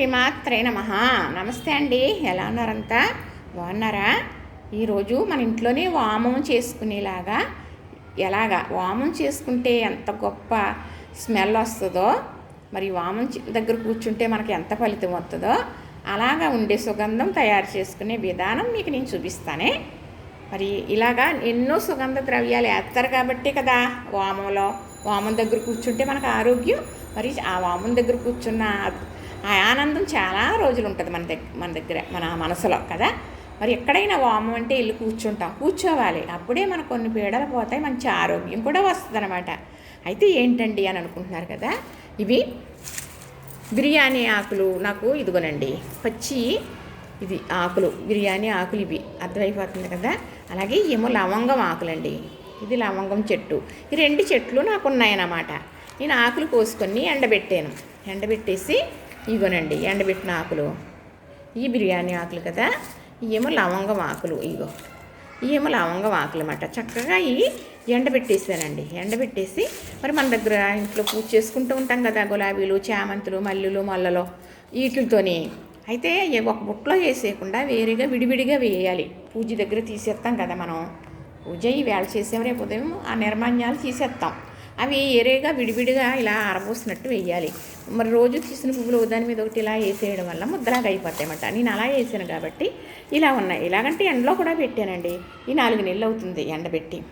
శ్రీమాత్రే నమ. నమస్తే అండి. ఎలా ఉన్నారంతా? బాగున్నారా? ఈరోజు మన ఇంట్లోనే వామం చేసుకునేలాగా ఎలాగా వామం చేసుకుంటే ఎంత గొప్ప స్మెల్ వస్తుందో మరి వామం దగ్గర కూర్చుంటే మనకి ఎంత ఫలితం వస్తుందో అలాగా ఉండే సుగంధం తయారు చేసుకునే విధానం మీకు నేను చూపిస్తానే. మరి ఇలాగా ఎన్నో సుగంధ ద్రవ్యాలు వేస్తారు కాబట్టి కదా వామంలో. వామం దగ్గర కూర్చుంటే మనకు ఆరోగ్యం. మరి ఆ వామం దగ్గర కూర్చున్న ఆ ఆనందం చాలా రోజులు ఉంటుంది మన దగ్గర మన దగ్గర మన మనసులో కదా? మరి ఎక్కడైనా వామం అంటే వెళ్ళి కూర్చుంటాం కూర్చోవాలి. అప్పుడే మనకు కొన్ని పీడలు పోతాయి మంచి ఆరోగ్యం కూడా వస్తుంది అనమాట అయితే ఏంటండి అని అనుకుంటున్నారు కదా? ఇవి బిర్యానీ ఆకులు నాకు ఇదిగోనండి పచ్చి ఇది ఆకులు బిర్యానీ ఆకులు ఇవి అర్థమైపోతుంది కదా? అలాగే ఏమో లవంగం ఆకులండి ఇది లవంగం చెట్టు. ఈ రెండు చెట్లు నాకు ఉన్నాయన్నమాట నేను ఆకులు కోసుకొని ఎండబెట్టాను. ఎండబెట్టేసి ఇగోనండి ఎండబెట్టిన ఆకులు. ఈ బిర్యానీ ఆకులు కదా ఇవేమో లవంగం ఆకులు ఇగో. ఇవేమో లవంగం ఆకులు అన్నమాట. చక్కగా ఇవి ఎండబెట్టేసానండి. ఎండబెట్టేసి మరి మన దగ్గర ఇంట్లో పూజ చేసుకుంటూ ఉంటాం కదా గులాబీలు చామంతులు మల్లెలు మల్లలు వీటితోని. అయితే ఒక బుట్టలో వేసేయకుండా వేరేగా విడివిడిగా వేయాలి. పూజ దగ్గర తీసేస్తాం కదా మనం. పూజ ఈ వేళ చేసాం రేపు ఉదయం ఆ నిర్మాణ్యాలు తీసేస్తాం. అవి ఏరేగా విడివిడిగా ఇలా ఆరబోసినట్టు వేయాలి. మరి రోజు తీసిన పువ్వులు దాని మీద ఒకటి ఇలా వేసేయడం వల్ల ముద్దలాగా అయిపోతాయి నేను అలా వేసాను కాబట్టి ఇలా ఉన్నాయి. ఇలాగంటే ఎండలో కూడా పెట్టానండి. ఈ నాలుగు నెలలు అవుతుంది ఎండబెట్టి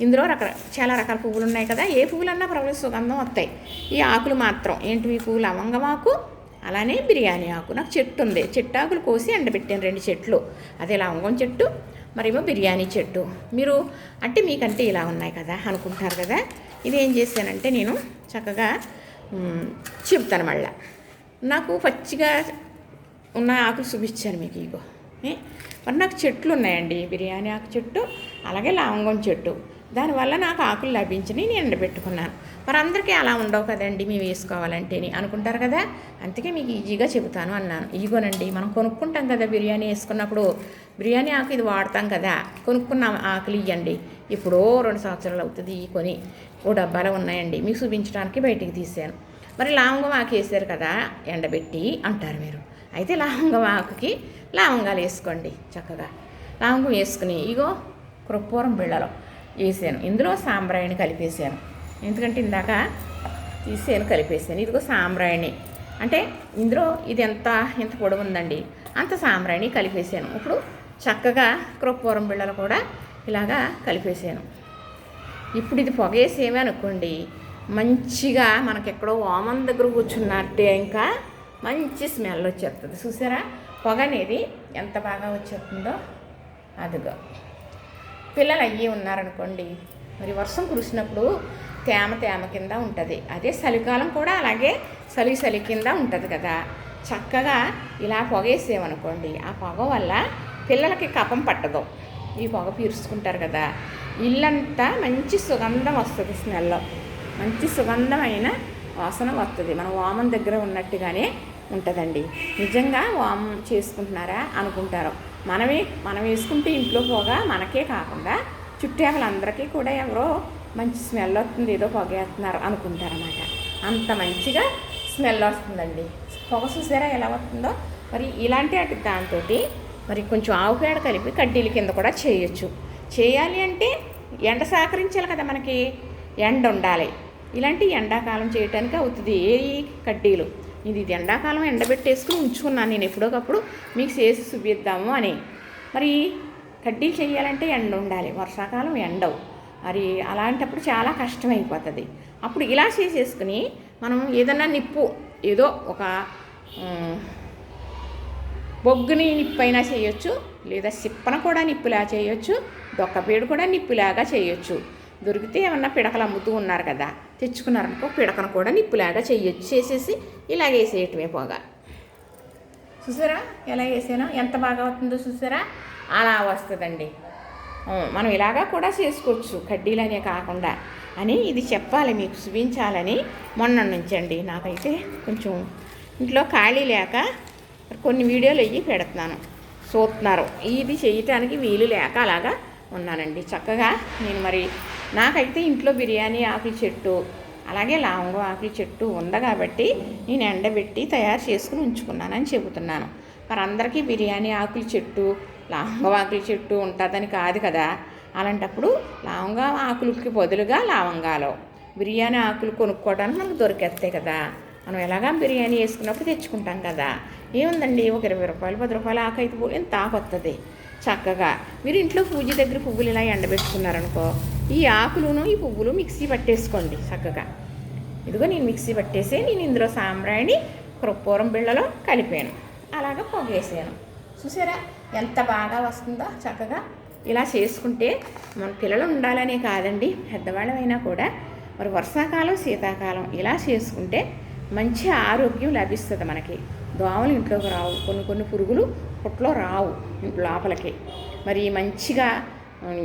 ఇందులో రక చాలా రకాల పువ్వులు ఉన్నాయి కదా. ఏ పువ్వులన్నా పర్వాలేదు సుగంధం వస్తాయి. ఈ ఆకులు మాత్రం. ఏంటివి ఈ పువ్వులు? అవంగమాకు అలానే బిర్యానీ ఆకు. నాకు చెట్టు ఉంది. చెట్టు ఆకులు కోసి ఎండబెట్టాను రెండు చెట్లు. అదే లవంగం చెట్టు మరేమో బిర్యానీ చెట్టు. మీరు అంటే మీకంటే ఇలా ఉన్నాయి కదా అనుకుంటున్నారు కదా. ఇది ఏం చేశానంటే నేను చక్కగా చెబుతాను చెప్తాను మళ్ళా. నాకు పచ్చిగా ఉన్న ఆకులు చూపించాను మీకు ఇగో. మరి నాకు చెట్లు ఉన్నాయండి బిర్యానీ ఆకు చెట్టు అలాగే లవంగం చెట్టు. దానివల్ల నాకు ఆకులు లభించినవి నేను ఎండబెట్టుకున్నాను. మరి అందరికీ అలా ఉండవు కదండి మేము వేసుకోవాలంటే అని అనుకుంటారు కదా? అందుకే మీకు ఈజీగా చెబుతాను అన్నాను. ఇదిగోనండి మనం కొనుక్కుంటాం కదా బిర్యానీ వేసుకున్నప్పుడు. బిర్యానీ ఆకు ఇది వాడతాం కదా కొనుక్కున్న ఆకులు ఇవ్వండి ఇప్పుడో రెండు సంవత్సరాలు అవుతుంది ఈ కొని. ఓ డబ్బాలో ఉన్నాయండి మీకు చూపించడానికి బయటికి తీసాను. మరి లవంగం ఆకు వేసారు కదా ఎండబెట్టి అంటారు మీరు. అయితే లవంగం ఆకుకి లావంగాలు వేసుకోండి చక్కగా. లావంగం వేసుకుని ఇగో కృప్పూరం బిళ్ళలో వేసాను. ఇందులో సాంబ్రాయిని కలిపేసాను. ఎందుకంటే ఇందాక తీసాను కలిపేసాను. ఇదిగో సాంబ్రాయిని. అంటే ఇందులో ఇది ఎంత ఎంత పొడవు ఉందండి? అంత సాంబ్రాయిని కలిపేసాను. ఇప్పుడు చక్కగా కృప్పూరం బిళ్ళలు కూడా ఇలాగా కలిపేసాను. ఇప్పుడు ఇది పొగేసేమే అనుకోండి మంచిగా మనకెక్కడో ఓమన్ దగ్గర కూర్చున్నట్టే ఇంకా మంచి స్మెల్ వచ్చేస్తుంది చూసారా? పొగ అనేది ఎంత బాగా వచ్చేస్తుందో అదిగో. పిల్లలు అయ్యి ఉన్నారనుకోండి మరి వర్షం కురిసినప్పుడు తేమ తేమ కింద ఉంటుంది. అదే చలికాలం కూడా అలాగే చలి చలి కింద ఉంటుంది కదా. చక్కగా ఇలా పొగేసేమనుకోండి ఆ పొగ వల్ల పిల్లలకి కపం పట్టదు. ఈ పొగ పీర్చుకుంటారు కదా. ఇల్లంతా మంచి సుగంధం వస్తుంది స్మెల్లో మంచి సుగంధమైన వాసన వస్తుంది మన వామం దగ్గర ఉన్నట్టుగానే ఉంటుందండి. నిజంగా వామం చేసుకుంటున్నారా అనుకుంటారు. మనమే మనం వేసుకుంటే ఇంట్లో పోగా మనకే కాకుండా చుట్టాలందరికీ కూడా ఎవరో మంచి స్మెల్ వస్తుంది ఏదో పొగేస్తున్నారు అనుకుంటారన్నమాట. అంత మంచిగా స్మెల్ వస్తుందండి. పొగ చూసారా ఎలా వస్తుందో? మరి ఇలాంటి వాటి దాంతో మరి కొంచెం ఆవు పేడ కలిపి కడ్డీల కింద కూడా చేయొచ్చు. చేయాలి అంటే ఎండ సహకరించాలి కదా మనకి. ఎండ ఉండాలి. ఇలాంటి ఎండాకాలం చేయటానికి అవుతుంది. ఏ కడ్డీలు? ఇది ఇది ఎండాకాలం ఎండబెట్టేసుకుని ఉంచుకున్నాను నేను ఎప్పుడోకప్పుడు. మీకు చేసి చూపిద్దాము అని. మరి కడ్డీలు చేయాలంటే ఎండ ఉండాలి. వర్షాకాలం ఎండవు. మరి అలాంటప్పుడు చాలా కష్టమైపోతుంది. అప్పుడు ఇలా చేసేసుకుని మనం ఏదన్నా నిప్పు ఏదో ఒక బొగ్గుని నిప్పైనా చేయొచ్చు. లేదా సిప్పన కూడా నిప్పులా చేయొచ్చు. దొక్కపేడు కూడా నిప్పులాగా చేయొచ్చు. దొరికితే ఏమన్నా పిడకలు అమ్ముతూ ఉన్నారు కదా. తెచ్చుకున్నారనుకో పిడకను కూడా నిప్పులాగా చేయొచ్చు చేసేసి ఇలా వేసేయటమే పోగా. చూసారా? ఎలా వేసానో? ఎంత బాగా అవుతుందో చూసారా? అలా వస్తుందండి. మనం ఇలాగా కూడా చేసుకోవచ్చు. కడ్డీలనే కాకుండా అని ఇది చెప్పాలి మీకు చూపించాలని మొన్న నుంచి అండి. నాకైతే కొంచెం ఇంట్లో ఖాళీ లేక కొన్ని వీడియోలు అయ్యి పెడుతున్నాను. చూస్తున్నారు. ఇది చేయటానికి వీలు లేక అలాగా ఉన్నానండి. చక్కగా నేను మరి నాకైతే ఇంట్లో బిర్యానీ ఆకుల చెట్టు అలాగే లావంగ ఆకుల చెట్టు ఉంది కాబట్టి నేను ఎండబెట్టి తయారు చేసుకుని ఉంచుకున్నానని చెబుతున్నాను. మరి అందరికీ బిర్యానీ ఆకుల చెట్టు లావంగ ఆకుల చెట్టు ఉంటుందని కాదు కదా. అలాంటప్పుడు లవంగా ఆకులకి బదులుగా లావంగాలు బిర్యానీ ఆకులు కొనుక్కోవడానికి మనకు దొరికేస్తాయి కదా. మనం ఎలాగా బిర్యానీ వేసుకున్నప్పుడు తెచ్చుకుంటాం కదా. ఏముందండి? ఒక ఇరవై రూపాయలు పది రూపాయలు ఆకు అయితే పోయి తాకొస్తుంది చక్కగా. మీరు ఇంట్లో పూజ దగ్గర పువ్వులు ఇలా ఎండబెట్టుకున్నారనుకో ఈ ఆకులను ఈ పువ్వులు మిక్సీ పట్టేసుకోండి చక్కగా. ఇదిగో నేను మిక్సీ పట్టేసి నేను ఇందులో సాంబ్రాణి కృప్పూరం బిళ్ళలో కలిపాను. అలాగా పొగేసాను. చూసారా? ఎంత బాగా వస్తుందో చక్కగా. ఇలా చేసుకుంటే మన పిల్లలు ఉండాలనే కాదండి పెద్దవాళ్ళమైనా కూడా. మరి వర్షాకాలం శీతాకాలం ఇలా చేసుకుంటే మంచి ఆరోగ్యం లభిస్తుంది మనకి. దోమలు ఇంట్లోకి రావు. కొన్ని కొన్ని పురుగులు పుట్లో రావు లోపలికి. మరి మంచిగా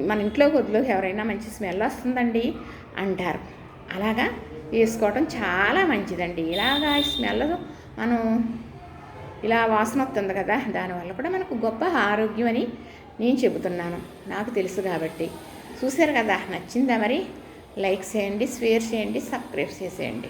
మన ఇంట్లో వదిలోకి ఎవరైనా మంచి స్మెల్ వస్తుందండి అంటారు. అలాగా వేసుకోవటం చాలా మంచిదండి. ఇలాగా స్మెల్ మనం ఇలా వాసన వస్తుంది కదా దానివల్ల కూడా మనకు గొప్ప ఆరోగ్యం అని నేను చెబుతున్నాను. నాకు తెలుసు కాబట్టి. చూశారు కదా నచ్చిందా మరి? లైక్ చేయండి షేర్ చేయండి సబ్స్క్రైబ్ చేసేయండి.